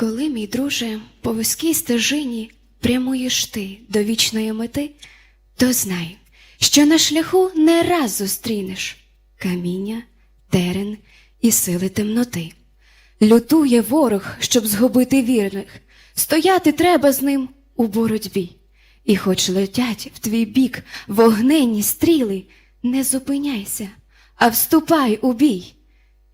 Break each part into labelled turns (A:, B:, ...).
A: Коли, мій друже, по вузькій стежині прямуєш ти до вічної мети, то знай, що на шляху не раз зустрінеш каміння, терен і сили темноти. Лютує ворог, щоб згубити вірних, стояти треба з ним у боротьбі. І хоч летять в твій бік вогненні стріли, не зупиняйся, а вступай у бій.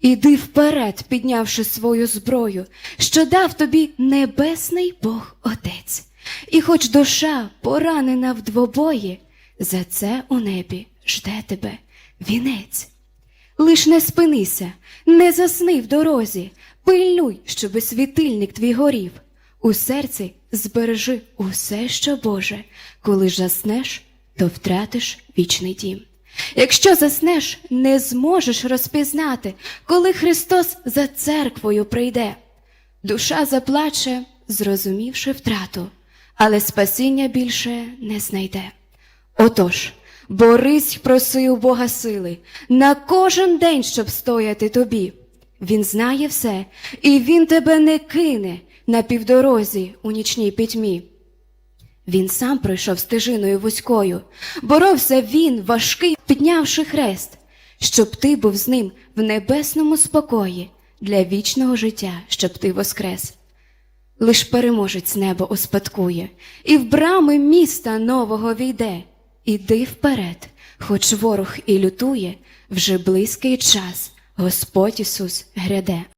A: Іди вперед, піднявши свою зброю, що дав тобі небесний Бог Отець. І хоч душа поранена в двобої, за це у небі жде тебе вінець. Лиш не спинися, не засни в дорозі, пильнуй, щоби світильник твій горів. У серці збережи усе, що Боже, коли ж заснеш, то втратиш вічний дім. Якщо заснеш, не зможеш розпізнати, коли Христос за церквою прийде. Душа заплаче, зрозумівши втрату, але спасіння більше не знайде. Отож, борись, проси у Бога сили на кожен день, щоб стояти тобі. Він знає все, і він тебе не кине на півдорозі у нічній пітьмі. Він сам пройшов стежиною вузькою, боровся він, важкий, піднявши хрест, щоб ти був з ним в небесному спокої для вічного життя, щоб ти воскрес. Лиш переможець небо успадкує, і в брами міста нового війде. Іди вперед, хоч ворог і лютує, вже близький час, Господь Ісус гряде.